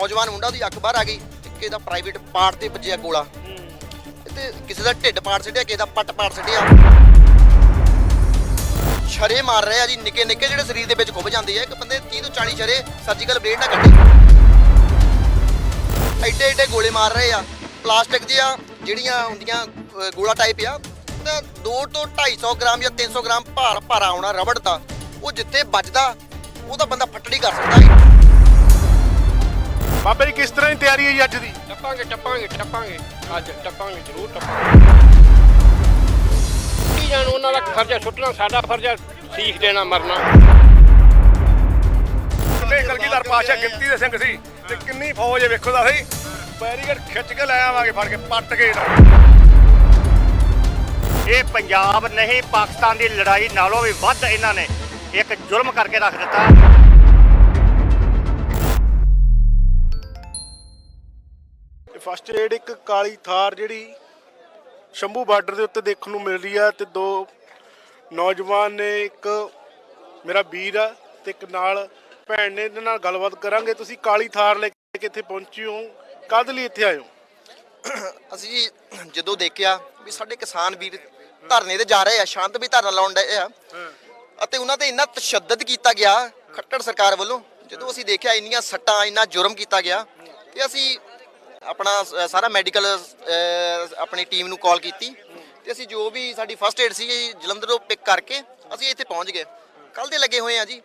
ਨੌਜਵਾਨ ਮੁੰਡਾ ਉਹਦੀ ਅੱਖ ਬਾਹਰ ਆ ਗਈ ਕਿਸੇ ਦਾ ਪ੍ਰਾਈਵੇਟ ਪਾਰਟ ਤੇ ਵੱਜਿਆ ਗੋਲਾ। ਤੇ ਕਿਸੇ ਦਾ ਢਿੱਡ ਪਾੜ ਛੱਡਿਆ, ਕਿਸੇ ਦਾ ਪੱਟ ਪਾੜ ਛੱਡਿਆ। ਛਰੇ ਮਾਰ ਰਹੇ ਆ ਜੀ, ਨਿੱਕੇ ਨਿੱਕੇ ਜਿਹੜੇ ਸਰੀਰ ਦੇ ਵਿੱਚ ਖੁੱਭ ਜਾਂਦੇ ਆ। ਇੱਕ ਬੰਦੇ 30 ਤੋਂ 40 ਛਰੇ ਸਰਜੀਕਲ ਬਲੇਡ ਨਾਲ ਕੱਢੇ। ਐਡੇ ਐਡੇ ਗੋਲੇ ਮਾਰ ਰਹੇ ਆ। ਪਲਾਸਟਿਕ ਦੀਆਂ ਜਿਹੜੀਆਂ ਹੁੰਦੀਆਂ ਗੋਲਾ ਟਾਈਪ ਆ ਤਾਂ 2 ਤੋਂ 250 ਗ੍ਰਾਮ ਜਾਂ 300 ਗ੍ਰਾਮ ਭਾਰ ਭਾਰਾ ਆਉਣਾ ਰਬੜ ਦਾ ਉਹ ਜਿੱਥੇ ਵੱਜਦਾ ਉਹ ਤਾਂ ਬੰਦਾ ਫੱਟੜੀ ਕਰ ਸਕਦਾ ਹੈ ਬਾਬਾ ਜੀ ਕਿਸ ਤਰ੍ਹਾਂ ਦੀ ਤਿਆਰੀ ਹੈ ਜੀ ਅੱਜ ਦੀ? ਟੱਪਾਂਗੇ ਟੱਪਾਂਗੇ ਟੱਪਾਂਗੇ। ਅੱਜ ਟੱਪਾਂਗੇ ਜ਼ਰੂਰ ਟੱਪਾਂਗੇ। ਕੀ ਜਾਣ ਉਹਨਾਂ ਦਾ ਫਰਜ਼ ਹੈ ਸੁੱਟਣਾ ਸਾਡਾ ਫਰਜ਼ ਹੈ ਸੀਖ ਦੇਣਾ ਮਰਨਾ। ਕਿੰਨੇ ਕਲਗੀਧਰ ਪਾਸ਼ਾ ਗਿਣਤੀ ਦੇ ਸਿੰਘ ਸੀ ਤੇ ਕਿੰਨੀ ਫੌਜ ਹੈ ਵੇਖੋ ਤਾਂ ਸਹੀ। ਬੈਰੀਕੇਡ ਖਿੱਚ ਕੇ ਲੈ ਆਵਾਂਗੇ ਫੜ ਕੇ ਪੱਟ ਕੇ ਇਹ ਪੰਜਾਬ ਨਹੀਂ ਪਾਕਿਸਤਾਨ ਦੀ ਲੜਾਈ ਨਾਲੋਂ ਵੀ ਵੱਧ ਇਹਨਾਂ ਨੇ ਇੱਕ ਜ਼ੁਲਮ ਕਰਕੇ ਰੱਖ ਦਿੱਤਾ। ਫਸਟ ਏਡ ਇੱਕ ਕਾਲੀ ਥਾਰ ਜਿਹੜੀ ਸ਼ੰਭੂ ਬਾਰਡਰ ਦੇ ਉੱਤੇ ਦੇਖਣ ਨੂੰ ਮਿਲ ਰਹੀ ਆ ਤੇ ਦੋ ਨੌਜਵਾਨ ਨੇ, ਇੱਕ ਮੇਰਾ ਵੀਰ ਆ ਤੇ ਇੱਕ ਨਾਲ ਭੈਣ ਨੇ, ਇਹਨਾਂ ਨਾਲ ਗੱਲਬਾਤ ਕਰਾਂਗੇ। ਤੁਸੀਂ ਕਾਲੀ ਥਾਰ ਲੈ ਕੇ ਇੱਥੇ ਪਹੁੰਚੇ ਹੋ। ਕਦ ਲਈ ਇੱਥੇ ਆਏ ਹੋ? ਅਸੀਂ ਜੀ ਜਦੋਂ ਦੇਖਿਆ ਵੀ ਸਾਡੇ ਕਿਸਾਨ ਵੀਰ ਧਰਨੇ ਤੇ ਜਾ ਰਹੇ ਆ, ਸ਼ਾਂਤ ਵੀ ਧਰਨਾ ਲਾਉਣ ਡਏ ਆ। ਅਤੇ ਉਹਨਾਂ ਤੇ ਇੰਨਾ ਤਸ਼ੱਦਦ ਕੀਤਾ ਗਿਆ ਖੱਟੜ ਸਰਕਾਰ ਵੱਲੋਂ। ਜਦੋਂ ਅਸੀਂ ਦੇਖਿਆ ਇੰਨੀਆਂ ਸੱਟਾਂ, ਇੰਨਾ ਜੁਰਮ ਕੀਤਾ ਗਿਆ ਤੇ ਅਸੀਂ ਆਪਣਾ ਸ- ਸਾਰਾ ਮੈਡੀਕਲ ਆਪਣੀ ਟੀਮ ਨੂੰ ਕਾਲ ਕੀਤੀ। ਤੇ ਅਸੀਂ ਜੋ ਵੀ ਸਾਡੀ ਫਸਟ ਏਡ ਸੀ ਜਲੰਧਰੋਂ ਪਿਕ ਕਰਕੇ ਅਸੀਂ ਇੱਥੇ ਪਹੁੰਚ ਗਏ। ਕੱਲ ਦੇ ਲੱਗੇ ਹੋਏ ਆ ਜੀ।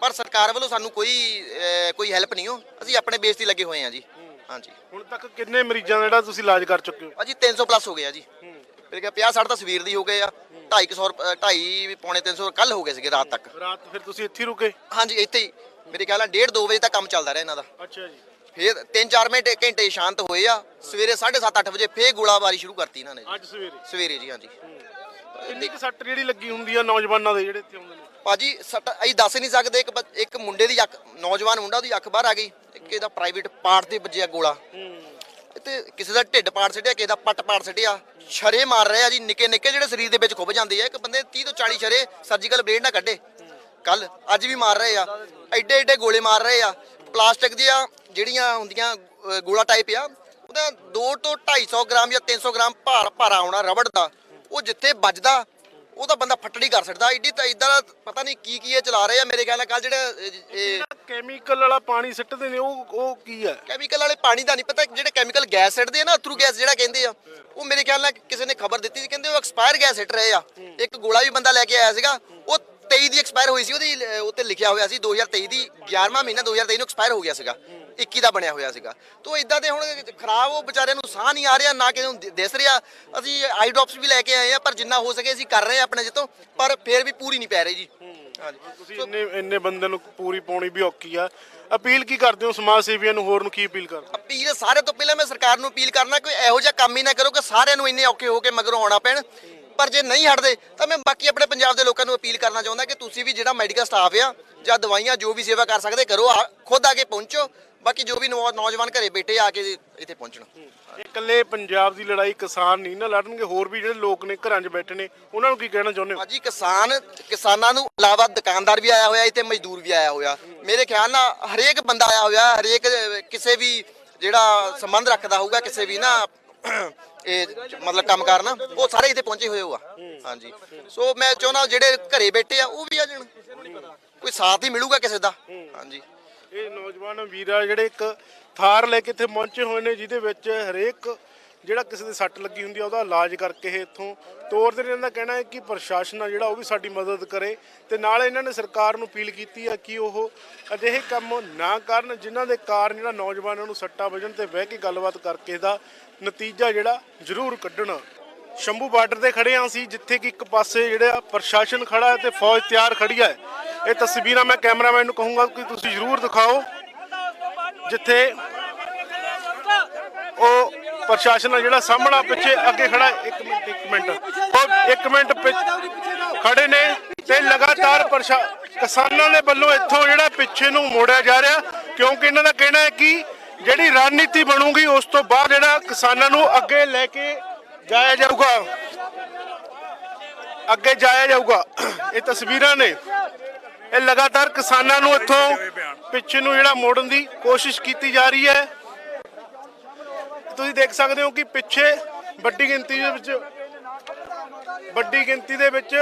ਪਰ ਸਰਕਾਰ ਵੱਲੋਂ ਸਾਨੂੰ ਕੋਈ ਅਹ, ਕੋਈ ਹੈਲਪ ਨਹੀਂ ਹੋ। ਅਸੀਂ ਆਪਣੇ ਬੇਸ ਤੇ ਲੱਗੇ ਹੋਏ ਆ ਜੀ। ਹਾਂਜੀ। ਹੁਣ ਤੱਕ ਕਿੰਨੇ ਮਰੀਜ਼ਾਂ ਦਾ ਜਿਹੜਾ ਤੁਸੀਂ ਇਲਾਜ ਕਰ ਚੁੱਕੇ ਹੋ? ਅਜੀ 300 ਪਲੱਸ ਹੋ ਗਿਆ ਜੀ। ਮੇਰੇ ਕਿਹਾ 50 60 ਤਾਂ ਸਵੇਰ ਦੀ ਹੋ ਗਏ ਆ। 250 2.5 ਪੌਣੇ 300 ਕੱਲ ਹੋ ਗਏ ਸੀਗੇ ਰਾਤ ਤੱਕ। ਰਾਤ ਫਿਰ ਤੁਸੀਂ ਇੱਥੇ ਹੀ ਰੁਕੇ? ਹਾਂਜੀ ਇੱਥੇ ਹੀ। ਮੇਰੇ ਖਿਆਲ ਨਾਲ 1.5 2 ਵਜੇ ਤੱਕ ਕੰਮ ਚੱਲਦਾ ਰਿਹਾ ਇਹਨਾਂ ਦਾ। ਅੱਛਾ ਜੀ। ਫਿਰ 3-4 ਮਿੰਟ ਘੰਟੇ ਸ਼ਾਂਤ ਹੋਏ ਆ। ਸਵੇਰੇ 7:30 8 ਵਜੇ ਫੇਰ ਗੋਲਾਬਾਰੀ ਸ਼ੁਰੂ ਕਰਤੀ ਇਹਨਾਂ ਨੇ ਜੀ। ਅੱਜ ਸਵੇਰੇ? ਸਵੇਰੇ ਜੀ ਹਾਂਜੀ। ਇੰਨੀ ਕੁ ਸੱਟ ਜਿਹੜੀ ਲੱਗੀ ਹੁੰਦੀ ਆ ਨੌਜਵਾਨਾਂ ਦੇ ਜਿਹੜੇ ਇੱਥੇ ਆਉਂਦੇ ਨੇ? ਭਾਜੀ ਸੱਟ ਅਸੀਂ ਦੱਸ ਨਹੀਂ ਸਕਦੇ। ਇੱਕ ਇੱਕ ਮੁੰਡੇ ਦੀ ਅੱਖ ਨੌਜਵਾਨ ਮੁੰਡਾ ਉਹਦੀ ਅੱਖ ਬਾਹਰ ਆ ਗਈ। ਇੱਕ ਇਹਦਾ ਪ੍ਰਾਈਵੇਟ ਪਾਰਟ ਤੇ ਵੱਜਿਆ ਗੋਲਾ। ਤੇ ਕਿਸੇ ਦਾ ਢਿੱਡ ਪਾੜ ਛੱਡਿਆ ਕਿਸੇ ਦਾ ਪੱਟ ਪਾੜ ਛੱਡਿਆ ਛਰੇ ਮਾਰ ਰਹੇ ਆ ਜੀ। ਨਿੱਕੇ ਨਿੱਕੇ ਜਿਹੜੇ ਸਰੀਰ ਦੇ ਵਿੱਚ ਖੁੱਭ ਜਾਂਦੇ ਆ। ਇੱਕ ਬੰਦੇ 30 ਤੋਂ 40 ਛਰੇ ਸਰਜੀਕਲ ਬਲੇਡ ਨਾਲ ਕੱਢੇ। ਕੱਲ ਅੱਜ ਵੀ ਮਾਰ ਰਹੇ ਆ। ਐਡੇ ਐਡੇ ਗੋਲੇ ਮਾਰ ਰਹੇ ਆ। ਪਲਾਸਟਿਕ ਦੀਆਂ ਜਿਹੜੀਆਂ ਹੁੰਦੀਆਂ ਗੋਲਾ ਟਾਈਪ ਆ ਉਹਦਾ 2 ਤੋਂ 250 ਗ੍ਰਾਮ ਜਾਂ 300 ਗ੍ਰਾਮ ਭਾਰ ਭਾਰਾ ਆਉਣਾ ਰਬੜ ਦਾ। ਉਹ ਜਿੱਥੇ ਵੱਜਦਾ ਉਹ ਤਾਂ ਬੰਦਾ ਫੱਟੜੀ ਕਰ ਸਕਦਾ। ਐਡੀ ਤਾਂ ਇਦਾਂ ਦਾ ਪਤਾ ਨਹੀਂ ਕੀ ਕੀ ਇਹ ਚਲਾ ਰਹੇ ਆ। ਮੇਰੇ ਖਿਆਲ ਨਾਲ ਕੱਲ ਜਿਹੜਾ ਕੈਮੀਕਲ ਵਾਲਾ ਪਾਣੀ ਸਿੱਟਦੇ ਨੇ ਉਹ ਉਹ ਕੀ ਹੈ? ਕੈਮੀਕਲ ਵਾਲੇ ਪਾਣੀ ਦਾ ਨਹੀਂ ਪਤਾ ਜਿਹੜੇ ਕੈਮੀਕਲ ਗੈਸ ਸਿੱਟਦੇ ਆ ਨਾ ਅਥਰੂ ਗੈਸ ਜਿਹੜਾ ਕਹਿੰਦੇ ਆ ਉਹ ਮੇਰੇ ਖਿਆਲ ਨਾਲ ਕਿਸੇ ਨੇ ਖਬਰ ਦਿੱਤੀ ਸੀ। ਕਹਿੰਦੇ ਉਹ ਐਕਸਪਾਇਰ ਗੈਸ ਸਿੱਟ ਰਹੇ ਆ। ਇੱਕ ਗੋਲਾ ਵੀ ਬੰਦਾ ਲੈ ਕੇ ਆਇਆ ਸੀਗਾ ਉਹ 23 ਦੀ ਐਕਸਪਾਇਰ ਹੋਈ ਸੀ ਉਹਦੀ ਉੱਤੇ ਲਿਖਿਆ ਹੋਇਆ ਸੀ 2023 ਦੀ 11ਵਾਂ ਮਹੀਨਾ 2023 ਨੂੰ ਐਕਸਪਾਇਰ ਹੋ ਗਿਆ ਸੀਗਾ 21 ਦਾ ਬਣਿਆ ਹੋਇਆ ਸੀਗਾ। ਤੋਂ ਇਦਾਂ ਦੇ ਹੁਣ ਖਰਾਬ ਉਹ ਵਿਚਾਰਿਆਂ ਨੂੰ ਸਾਹ ਨਹੀਂ ਆ ਰਿਹਾ ਨਾ ਕਿਸੇ ਨੂੰ ਦਿ- ਦਿਸ ਰਿਹਾ। ਅਸੀਂ ਆਈ ਡ੍ਰੌਪਸ ਵੀ ਲੈ ਕੇ ਆਏ ਆ ਪਰ ਜਿੰਨਾ ਹੋ ਸਕੇ ਅਸੀਂ ਕਰ ਰਹੇ ਆ ਆਪਣੇ ਜਿੱਤੋਂ ਪਰ ਫੇਰ ਵੀ ਪੂਰੀ ਨਹੀਂ ਪੈ ਰਹੀ ਜੀ। ਤੁਸੀਂ ਇੰਨੇ ਇੰਨੇ ਬੰਦੇ ਨੂੰ ਪੂਰੀ ਪਾਉਣੀ ਵੀ ਔਖੀ ਆ। ਅਪੀਲ ਕੀ ਕਰਦੇ ਹੋ ਸਮਾਜ ਸੇਵੀਆਂ ਨੂੰ ਹੋਰ ਨੂੰ ਕੀ ਅਪੀਲ ਕਰਦੇ ਅਪੀਲ ਸਾਰੇ ਤੋਂ ਪਹਿਲਾਂ ਮੈਂ ਸਰਕਾਰ ਨੂੰ ਅਪੀਲ ਕਰਨਾ ਕੋਈ ਇਹੋ ਜਿਹਾ ਕੰਮ ਹੀ ਨਾ ਕਰੋ ਕਿ ਸਾਰਿਆਂ ਨੂੰ ਇੰਨੇ ਔਖੇ ਹੋ ਕੇ ਮਗਰੋਂ ਆਉਣਾ ਪੈਣ। ਪਰ ਜੇ ਨਹੀਂ ਹਟਦੇ ਤਾਂ ਮੈਂ ਬਾਕੀ ਆਪਣੇ ਪੰਜਾਬ ਦੇ ਲੋਕਾਂ ਨੂੰ ਅਪੀਲ ਕਰਨਾ ਚਾਹੁੰਦਾ ਕਿ ਤੁਸੀਂ ਵੀ ਜਿਹੜਾ ਮੈਡੀਕਲ ਸਟਾਫ ਆ ਜਾਂ ਦਵਾਈਆਂ ਜੋ ਵੀ ਸੇਵਾ ਕਰ ਸਕਦੇ ਕਰੋ ਖੁਦ ਆ ਕੇ ਪਹੁੰਚੋ। ਬਾਕੀ ਜੋ ਵੀ ਨੌਜਵਾਨ ਘਰੇ ਬੈਠੇ ਆ ਕੇ ਇੱਥੇ ਪਹੁੰਚਣ। ਇਕੱਲੇ ਪੰਜਾਬ ਦੀ ਲੜਾਈ ਕਿਸਾਨ ਨਹੀਂ ਨਾ ਲੜਨਗੇ ਹੋਰ ਵੀ ਜਿਹੜੇ ਲੋਕ ਨੇ ਘਰਾਂ 'ਚ ਬੈਠੇ ਨੇ ਉਹਨਾਂ ਨੂੰ ਕੀ ਕਹਿਣਾ ਚਾਹੁੰਦੇ ਹੋ? ਭਾਜੀ ਕਿਸਾਨ ਕਿਸਾਨਾਂ ਨੂੰ ਇਲਾਵਾ ਦੁਕਾਨਦਾਰ ਵੀ ਆਇਆ ਹੋਇਆ ਇੱਥੇ ਮਜ਼ਦੂਰ ਵੀ ਆਇਆ ਹੋਇਆ। ਮੇਰੇ ਖਿਆਲ ਨਾਲ ਹਰੇਕ ਬੰਦਾ ਆਇਆ ਹੋਇਆ ਹਰੇਕ ਕਿਸੇ ਵੀ ਜਿਹੜਾ ਸੰਬੰਧ ਰੱਖਦਾ ਹੋਊਗਾ ਕਿਸੇ ਵੀ ਨਾ ਇਹ ਮਤਲਬ ਕੰਮ ਕਰਨਾ ਉਹ ਸਾਰੇ ਇੱਥੇ ਪਹੁੰਚੇ ਹੋਏ ਆ। ਹਾਂਜੀ। ਸੋ ਮੈਂ ਚਾਹੁੰਦਾ ਜਿਹੜੇ ਘਰੇ ਬੈਠੇ ਆ, ਉਹ ਵੀ ਆ ਜਾਣ। ਕੋਈ ਸਾਥ ਹੀ ਮਿਲੂਗਾ ਕਿਸੇ ਦਾ। ਹਾਂਜੀ। ਇਹ ਨੌਜਵਾਨ ਵੀਰ ਆ ਜਿਹੜੇ ਇੱਕ ਥਾਰ ਲੈ ਕੇ ਇੱਥੇ ਪਹੁੰਚੇ ਹੋਏ ਨੇ, ਜਿਹਦੇ ਵਿੱਚ ਹਰੇਕ ਜਿਹੜਾ ਕਿਸੇ ਦੇ ਸੱਟ ਲੱਗੀ ਹੁੰਦੀ ਆ, ਉਹਦਾ ਇਲਾਜ ਕਰਕੇ ਇਹ ਇੱਥੋਂ ਤੋਰਦੇ ਨੇ। ਇਹਨਾਂ ਦਾ ਕਹਿਣਾ ਹੈ ਕਿ ਪ੍ਰਸ਼ਾਸਨ ਆ ਜਿਹੜਾ, ਉਹ ਵੀ ਸਾਡੀ ਮਦਦ ਕਰੇ ਤੇ ਨਾਲ ਇਹਨਾਂ ਨੇ ਸਰਕਾਰ ਨੂੰ ਅਪੀਲ ਕੀਤੀ ਆ ਕਿ ਉਹ ਅਜਿਹੇ ਕੰਮ ਨਾ ਕਰਨ ਜਿਨ੍ਹਾਂ ਦੇ ਕਾਰਨ ਜਿਹੜਾ ਨੌਜਵਾਨਾਂ ਨੂੰ ਸੱਟਾਂ ਵੱਜਣ ਤੇ ਬਹਿ ਕੇ ਗੱਲਬਾਤ ਕਰਕੇ ਇਹਦਾ ਨਤੀਜਾ ਜਿਹੜਾ ਜ਼ਰੂਰ ਕੱਢਣਾ। ਸ਼ੰਭੂ ਬਾਰਡਰ ਤੇ ਖੜੇ ਹਾਂ ਅਸੀਂ, ਜਿੱਥੇ ਕਿ ਇੱਕ ਪਾਸੇ ਜਿਹੜਾ ਪ੍ਰਸ਼ਾਸਨ ਖੜਾ ਹੈ ਤੇ ਫੌਜ ਤਿਆਰ ਖੜੀ ਹੈ ਇਹ ਤਸਵੀਰਾਂ ਮੈਂ ਕੈਮਰਾਮੈਨ ਨੂੰ ਕਹੂੰਗਾ ਕਿ ਤੁਸੀਂ ਜ਼ਰੂਰ ਦਿਖਾਓ, ਜਿੱਥੇ ਉਹ ਪ੍ਰਸ਼ਾਸਨ ਆ ਜਿਹੜਾ ਸਾਹਮਣਾ ਪਿੱਛੇ ਅੱਗੇ ਖੜਾ ਹੈ। ਇੱਕ ਮਿੰਟ ਇੱਕ ਮਿੰਟ। ਉਹ ਇੱਕ ਮਿੰਟ ਪਿ- ਖੜੇ ਨੇ ਤੇ ਲਗਾਤਾਰ ਪ੍ਰਸ਼ਾ, ਕਿਸਾਨਾਂ ਦੇ ਵੱਲੋਂ ਇੱਥੋਂ ਜਿਹੜਾ ਪਿੱਛੇ ਨੂੰ ਮੋੜਿਆ ਜਾ ਰਿਹਾ, ਕਿਉਂਕਿ ਇਹਨਾਂ ਦਾ ਕਹਿਣਾ ਹੈ ਕਿ ਜਿਹੜੀ ਰਣਨੀਤੀ ਬਣੂਗੀ, ਉਸ ਤੋਂ ਬਾਅਦ ਜਿਹੜਾ ਕਿਸਾਨਾਂ ਨੂੰ ਅੱਗੇ ਲੈ ਕੇ ਜਾਇਆ ਜਾਊਗਾ। ਅੱਗੇ ਜਾਇਆ ਜਾਊਗਾ। ਇਹ ਤਸਵੀਰਾਂ ਨੇ। ਇਹ ਲਗਾਤਾਰ ਕਿਸਾਨਾਂ ਨੂੰ ਇੱਥੋਂ ਪਿੱਛੇ ਨੂੰ ਜਿਹੜਾ ਮੋੜਨ ਦੀ ਕੋਸ਼ਿਸ਼ ਕੀਤੀ ਜਾ ਰਹੀ ਹੈ। ਤੁਸੀਂ ਦੇਖ ਸਕਦੇ ਹੋ ਕਿ ਪਿੱਛੇ ਵੱਡੀ ਗਿਣਤੀ ਦੇ ਵਿੱਚ ਵੱਡੀ ਗਿਣਤੀ ਦੇ ਵਿੱਚ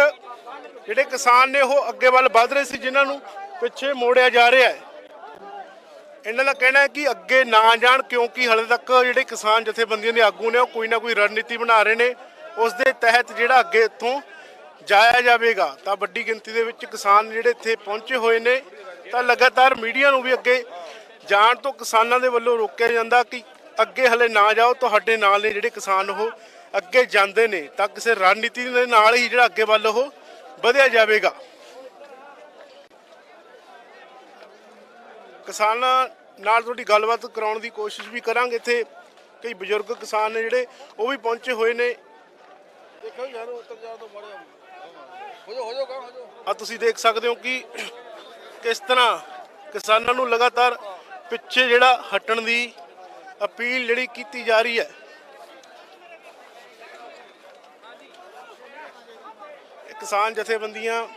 ਜਿਹੜੇ ਕਿਸਾਨ ਨੇ ਉਹ ਅੱਗੇ ਵੱਲ ਵੱਧ ਰਹੇ ਸੀ, ਜਿਨ੍ਹਾਂ ਨੂੰ ਪਿੱਛੇ ਮੋੜਿਆ ਜਾ ਰਿਹਾ ਹੈ। ਇਹਨਾਂ ਦਾ ਕਹਿਣਾ ਹੈ ਕਿ ਅੱਗੇ ਨਾ ਜਾਣ, ਕਿਉਂਕਿ ਹਲੇ ਤੱਕ ਜਿਹੜੇ ਕਿਸਾਨ ਜਥੇਬੰਦੀਆਂ ਦੇ ਆਗੂ ਨੇ, ਉਹ ਕੋਈ ਨਾ ਕੋਈ ਰਣਨੀਤੀ ਬਣਾ ਰਹੇ ਨੇ। ਉਸ ਦੇ ਤਹਿਤ ਜਿਹੜਾ ਅੱਗੇ ਇੱਥੋਂ ਜਾਇਆ ਜਾਵੇਗਾ, ਤਾਂ ਵੱਡੀ ਗਿਣਤੀ ਦੇ ਵਿੱਚ ਕਿਸਾਨ ਜਿਹੜੇ ਇੱਥੇ ਪਹੁੰਚੇ ਹੋਏ ਨੇ, ਤਾਂ ਲਗਾਤਾਰ ਮੀਡੀਆ ਨੂੰ ਵੀ ਅੱਗੇ ਜਾਣ ਤੋਂ ਕਿਸਾਨਾਂ ਦੇ ਵੱਲੋਂ ਰੋਕਿਆ ਜਾਂਦਾ ਕਿ ਅੱਗੇ ਹਲੇ ਨਾ ਜਾਓ, ਤੁਹਾਡੇ ਨਾਲ ਨੇ ਜਿਹੜੇ ਕਿਸਾਨ ਉਹ ਅੱਗੇ ਜਾਂਦੇ ਨੇ, ਤਾਂ ਕਿਸੇ ਰਣਨੀਤੀ ਦੇ ਨਾਲ ਹੀ ਜਿਹੜਾ ਅੱਗੇ ਵੱਲ ਉਹ ਵਧਿਆ ਜਾਵੇਗਾ। ਕਿਸਾਨਾਂ ਨਾਲ ਤੁਹਾਡੀ ਗੱਲਬਾਤ ਕਰਾਉਣ ਦੀ ਕੋਸ਼ਿਸ਼ ਵੀ ਕਰਾਂਗੇ। ਇੱਥੇ ਕਈ ਬਜ਼ੁਰਗ ਕਿਸਾਨ ਨੇ ਜਿਹੜੇ, ਉਹ ਵੀ ਪਹੁੰਚੇ ਹੋਏ ਨੇ। ਦੇਖੋ ਯਾਰ, ਉੱਤਰ ਜਾ ਤੋਂ ਬੜੇ ਹੋ ਜਾ ਹੋ ਜਾ ਹੋ ਜਾ ਆ ਤੁਸੀਂ ਦੇਖ ਸਕਦੇ ਹੋ ਕਿ ਕਿਸ ਤਰ੍ਹਾਂ ਕਿਸਾਨਾਂ ਨੂੰ ਲਗਾਤਾਰ ਪਿੱਛੇ ਜਿਹੜਾ ਹਟਣ ਦੀ ਅਪੀਲ ਜਿਹੜੀ ਕੀਤੀ ਜਾ ਰਹੀ ਹੈ। ਕਿਸਾਨ ਜਥੇਬੰਦੀਆਂ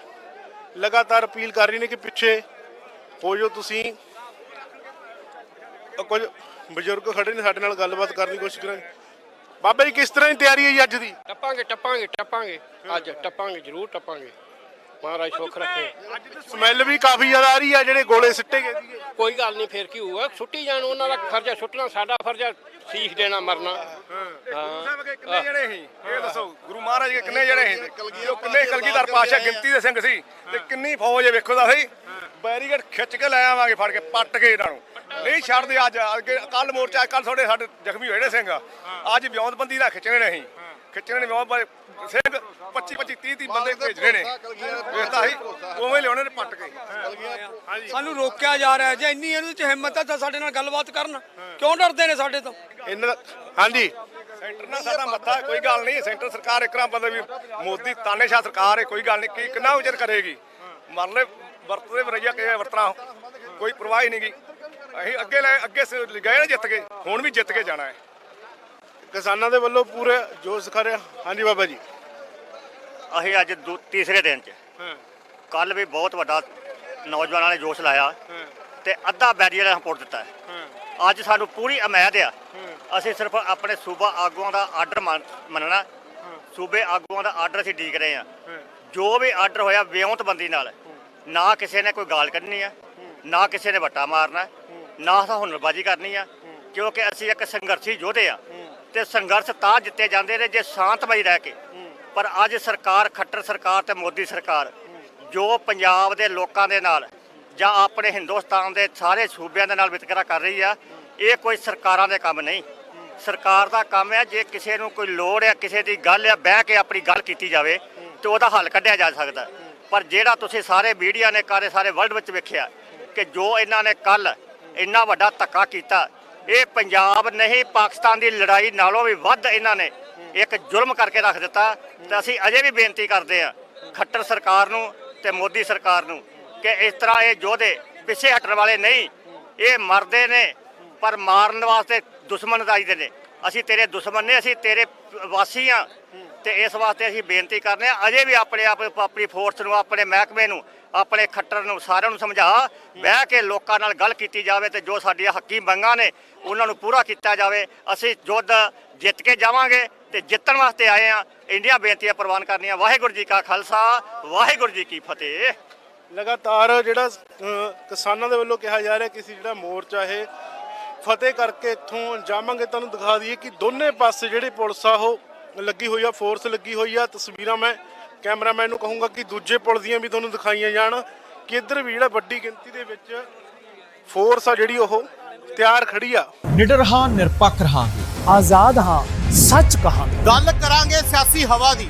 ਲਗਾਤਾਰ ਅਪੀਲ ਕਰ ਰਹੀ ਨੇ ਕਿ ਪਿੱਛੇ ਹੋ ਜਾਓ ਤੁਸੀਂ। ਅ ਕੁਝ ਬਜ਼ੁਰਗ ਖੜੇ ਨੇ, ਸਾਡੇ ਨਾਲ ਗੱਲਬਾਤ ਕਰਨ ਦੀ ਕੋਸ਼ਿਸ਼ ਕਰਾਂਗੇ। ਬਾਬਾ ਜੀ, ਕਿਸ ਤਰ੍ਹਾਂ ਦੀ ਤਿਆਰੀ ਹੈ ਜੀ ਅੱਜ ਦੀ? ਟੱਪਾਂਗੇ ਟੱਪਾਂਗੇ ਟੱਪਾਂਗੇ। ਅੱਜ ਟੱਪਾਂਗੇ, ਜ਼ਰੂਰ ਟੱਪਾਂਗੇ। ਮਹਾਰਾਜ ਸੁੱਖ ਰੱਖੇ ਸਮੈਲ ਵੀ ਕਾਫੀ ਜ਼ਿਆਦਾ ਆ ਰਹੀ ਹੈ ਜਿਹੜੇ ਗੋਲੇ ਸਿੱਟੇ ਗਏ ਸੀਗੇ। ਕੋਈ ਗੱਲ ਨਹੀਂ ਫੇਰ ਕੀ ਹੋਊਗਾ? ਸੁੱਟੀ ਜਾਣ ਉਹਨਾਂ ਦਾ ਫਰਜ਼ਾ ਸੁੱਟਣਾ ਸਾਡਾ ਫਰਜ਼ਾ ਸੀਖ ਦੇਣਾ ਮਰਨਾ। ਹਾਂ। ਕਿੰਨੇ ਜਣੇ ਸੀ? ਇਹ ਦੱਸੋ ਗੁਰੂ ਮਹਾਰਾਜ ਦੇ ਕਿੰਨੇ ਜਣੇ ਸੀ? ਉਹ ਕਿੰਨੇ ਕਲਗੀਧਰ ਪਾਸ਼ਾ ਗਿਣਤੀ ਦੇ ਸਿੰਘ ਸੀ ਤੇ ਕਿੰਨੀ ਫੌਜ ਹੈ ਵੇਖੋ ਤਾਂ ਸਹੀ। ਖਿੱਚ ਕੇ ਲੈ ਆਵਾਂਗੇ ਫੜ ਕੇ ਪੱਟ ਕੇ ਇਹਨਾਂ ਨੂੰ। ਨਹੀਂ ਛੱਡਦੇ ਅੱਜ ਅੱਗੇ ਕੱਲ ਮੋਰਚਾ ਕੱਲ ਤੁਹਾਡੇ ਸਾਡੇ ਜ਼ਖਮੀ ਹੋਏ ਨੇ ਸਿੰਘ। ਅੱਜ ਵਿਉਂਤਬੰਦੀ ਦਾ ਖਿੱਚਣੇ ਨੇ ਅਸੀਂ। ਖਿੱਚਣੇ ਨੇ ਵਿਉਂਤ ਸਿੰਘ 25 25 30 30 ਬੰਦੇ ਭੇਜਣੇ ਨੇ। ਵੇਖਦਾ ਸੀ ਉਵੇਂ ਲਿਆਉਣੇ ਨੇ ਪੱਟ ਕੇ। ਸਾਨੂੰ ਰੋਕਿਆ ਜਾ ਰਿਹਾ ਹੈ। ਜੇ ਇੰਨੀ ਇਹਨਾਂ ਚ ਹਿੰਮਤ ਹੈ ਤਾਂ ਸਾਡੇ ਨਾਲ ਗੱਲਬਾਤ ਕਰਨ। ਕਿਉਂ ਡਰਦੇ ਨੇ ਸਾਡੇ ਤੋਂ? ਇਹਨਾਂ ਹਾਂਜੀ। ਸੈਂਟਰ ਨਾਲ ਸਾਡਾ ਮੱਥਾ ਕੋਈ ਗੱਲ ਨਹੀਂ। ਸੈਂਟਰ ਸਰਕਾਰ ਇੱਕ ਨਾ ਮਤਲਬ ਵੀ ਮੋਦੀ ਤਾਨੇਸ਼ਾਹ ਸਰਕਾਰ ਹੈ ਕੋਈ ਗੱਲ ਨਹੀਂ। ਕੀ ਕਿੰਨਾ ਉਜਰ ਕਰੇਗੀ? ਮਰਲੇ ਵਰਤਦੇ ਵਰਈਆ ਕਿ ਵਰਤਣਾ ਕੋਈ ਪਰਵਾਹ ਹੀ ਨਹੀਂਗੀ ਅਸੀਂ ਅੱਗੇ ਲੈ ਅੱਗੇ ਗਏ ਨਾ ਜਿੱਤ ਕੇ। ਹੁਣ ਵੀ ਜਿੱਤ ਕੇ ਜਾਣਾ ਹੈ। ਕਿਸਾਨਾਂ ਦੇ ਵੱਲੋਂ ਪੂਰੇ ਜੋਸ਼ ਰਿਹਾ ਹਾਂਜੀ ਬਾਬਾ ਜੀ। ਅਸੀਂ ਅੱਜ ਦੂ- ਤੀਸਰੇ ਦਿਨ 'ਚ। ਕੱਲ ਵੀ ਬਹੁਤ ਵੱਡਾ ਨੌਜਵਾਨਾਂ ਨੇ ਜੋਸ਼ ਲਾਇਆ। ਤੇ ਅੱਧਾ ਬੈਰੀਅਰ ਅਸੀਂ ਪੁੱਟ ਦਿੱਤਾ। ਹੈ। ਅੱਜ ਸਾਨੂੰ ਪੂਰੀ ਉਮੀਦ ਆ। ਅਸੀਂ ਸਿਰਫ ਆਪਣੇ ਸੂਬਾ ਆਗੂਆਂ ਦਾ ਆਰਡਰ ਮੰਨਣਾ। ਸੂਬੇ ਆਗੂਆਂ ਦਾ ਆਰਡਰ ਅਸੀਂ ਡੀਕ ਰਹੇ ਆ ਜੋ ਵੀ ਆਰਡਰ ਹੋਇਆ ਵਿਉਂਤਬੰਦੀ ਨਾਲ। ਨਾ ਕਿਸੇ ਨੇ ਕੋਈ ਗਾਲ ਕੱਢਣੀ ਆ। ਨਾ ਕਿਸੇ ਨੇ ਵੱਟਾ ਮਾਰਨਾ। ਨਾ ਤਾਂ ਹੁਨਰਬਾਜ਼ੀ ਕਰਨੀ ਆ। ਕਿਉਂਕਿ ਅਸੀਂ ਇੱਕ ਸੰਘਰਸ਼ੀ ਯੋਧੇ ਆ। ਤੇ ਸੰਘਰਸ਼ ਤਾਂ ਜਿੱਤੇ ਜਾਂਦੇ ਨੇ ਜੇ ਸ਼ਾਂਤਮਈ ਰਹਿ ਕੇ। ਪਰ ਅੱਜ ਸਰਕਾਰ, ਖੱਟਰ ਸਰਕਾਰ ਤੇ ਮੋਦੀ ਸਰਕਾਰ, ਜੋ ਪੰਜਾਬ ਦੇ ਲੋਕਾਂ ਦੇ ਨਾਲ ਜਾਂ ਆਪਣੇ ਹਿੰਦੁਸਤਾਨ ਦੇ ਸਾਰੇ ਸੂਬਿਆਂ ਦੇ ਨਾਲ ਵਿਤਕਰਾ ਕਰ ਰਹੀ ਆ, ਇਹ ਕੋਈ ਸਰਕਾਰਾਂ ਦੇ ਕੰਮ ਨਹੀਂ। ਸਰਕਾਰ ਦਾ ਕੰਮ ਹੈ ਜੇ ਕਿਸੇ ਨੂੰ ਕੋਈ ਲੋੜ ਹੈ ਕਿਸੇ ਦੀ ਗੱਲ ਹੈ ਬਹਿ ਕੇ ਆਪਣੀ ਗੱਲ ਕੀਤੀ ਜਾਵੇ, ਤੇ ਉਹਦਾ ਹੱਲ ਕੱਢਿਆ ਜਾ ਸਕਦਾ। ਪਰ ਜਿਹੜਾ ਤੁਸੀਂ ਸਾਰੇ ਮੀਡੀਆ ਨੇ ਕਾਰੇ ਸਾਰੇ ਵਰਲਡ ਵਿੱਚ ਵੇਖਿਆ, ਕਿ ਜੋ ਇਹਨਾਂ ਨੇ ਕੱਲ ਇੰਨਾ ਵੱਡਾ ਧੱਕਾ ਕੀਤਾ ਇਹ ਪੰਜਾਬ ਨਹੀਂ, ਪਾਕਿਸਤਾਨ ਦੀ ਲੜਾਈ ਨਾਲੋਂ ਵੀ ਵੱਧ ਇਹਨਾਂ ਨੇ ਇੱਕ ਜ਼ੁਲਮ ਕਰਕੇ ਰੱਖ ਦਿੱਤਾ ਤੇ ਅਸੀਂ ਅਜੇ ਵੀ ਬੇਨਤੀ ਕਰਦੇ ਆ ਖੱਟਰ ਸਰਕਾਰ ਨੂੰ ਤੇ ਮੋਦੀ ਸਰਕਾਰ ਨੂੰ ਕਿ ਇਸ ਤਰ੍ਹਾਂ ਇਹ ਯੋਧੇ ਪਿੱਛੇ ਹਟਣ ਵਾਲੇ ਨਹੀਂ, ਇਹ ਮਰਦੇ ਨੇ, ਪਰ ਮਾਰਨ ਵਾਸਤੇ ਦੁਸ਼ਮਣ ਚਾਹੀਦੇ ਨੇ। ਅਸੀਂ ਤੇਰੇ ਦੁਸ਼ਮਣ ਨੇ, ਅਸੀਂ ਤੇਰੇ ਵਾਸੀ ਆ ਤੇ ਇਸ ਵਾਸਤੇ ਅਸੀਂ ਬੇਨਤੀ ਕਰਨੇ ਆ, ਅਜੇ ਵੀ ਆਪਣੇ ਆਪ, ਆਪਣੀ ਫੋਰਸ ਨੂੰ, ਆਪਣੇ ਮਹਿਕਮੇ ਨੂੰ, ਆਪਣੇ ਖੱਟਰ ਨੂੰ ਸਾਰਿਆਂ ਨੂੰ ਸਮਝਾ, ਬਹਿ ਕੇ ਲੋਕਾਂ ਨਾਲ ਗੱਲ ਕੀਤੀ ਜਾਵੇ ਤੇ ਜੋ ਸਾਡੀਆਂ ਹੱਕੀ ਮੰਗਾਂ ਨੇ, ਉਹਨਾਂ ਨੂੰ ਪੂਰਾ ਕੀਤਾ ਜਾਵੇ। ਅਸੀਂ ਯੁੱਧ ਜਿੱਤ ਕੇ ਜਾਵਾਂਗੇ ਤੇ ਜਿੱਤਣ ਵਾਸਤੇ ਆਏ ਆ। ਇੰਡੀਆ ਬੇਨਤੀਆਂ ਪ੍ਰਵਾਨ ਕਰਨੀਆਂ। ਵਾਹਿਗੁਰੂ ਜੀ ਕਾ ਖਾਲਸਾ, ਵਾਹਿਗੁਰੂ ਜੀ ਕੀ ਫਤਿਹ। ਲਗਾਤਾਰ ਜਿਹੜਾ ਕਿਸਾਨਾਂ ਦੇ ਵੱਲੋਂ ਕਿਹਾ ਜਾ ਰਿਹਾ ਕਿ ਅਸੀਂ ਜਿਹੜਾ ਮੋਰਚਾ ਇਹ ਫਤਿਹ ਕਰਕੇ ਇੱਥੋਂ ਜਾਵਾਂਗੇ, ਤੁਹਾਨੂੰ ਦਿਖਾ ਦਈਏ ਕਿ ਦੋਨੇ ਪਾਸੇ ਜਿਹੜੇ ਪੁਲਿਸ ਆ, ਉਹ ਲੱਗੀ ਹੋਈ ਆ ਫੋਰਸ ਲੱਗੀ ਹੋਈ ਆ। ਤਸਵੀਰਾਂ ਮੈਂ ਕੈਮਰਾਮੈਨ ਨੂੰ ਕਹੂੰਗਾ ਕਿ ਦੂਜੇ ਪੁਲ ਦੀਆਂ ਵੀ ਤੁਹਾਨੂੰ ਦਿਖਾਈਆਂ ਜਾਣ ਕਿ ਇੱਧਰ ਵੀ ਜਿਹੜਾ ਵੱਡੀ ਗਿਣਤੀ ਦੇ ਵਿੱਚ ਫੋਰਸ ਆ ਜਿਹੜੀ ਉਹ ਤਿਆਰ ਖੜੀ ਆ। ਨਿਡਰ ਹਾਂ ਨਿਰਪੱਖ ਰਹਾਂਗੇ। ਆਜ਼ਾਦ ਹਾਂ ਸੱਚ ਕਹਾਂਗੇ। ਗੱਲ ਕਰਾਂਗੇ ਸਿਆਸੀ ਹਵਾ ਦੀ।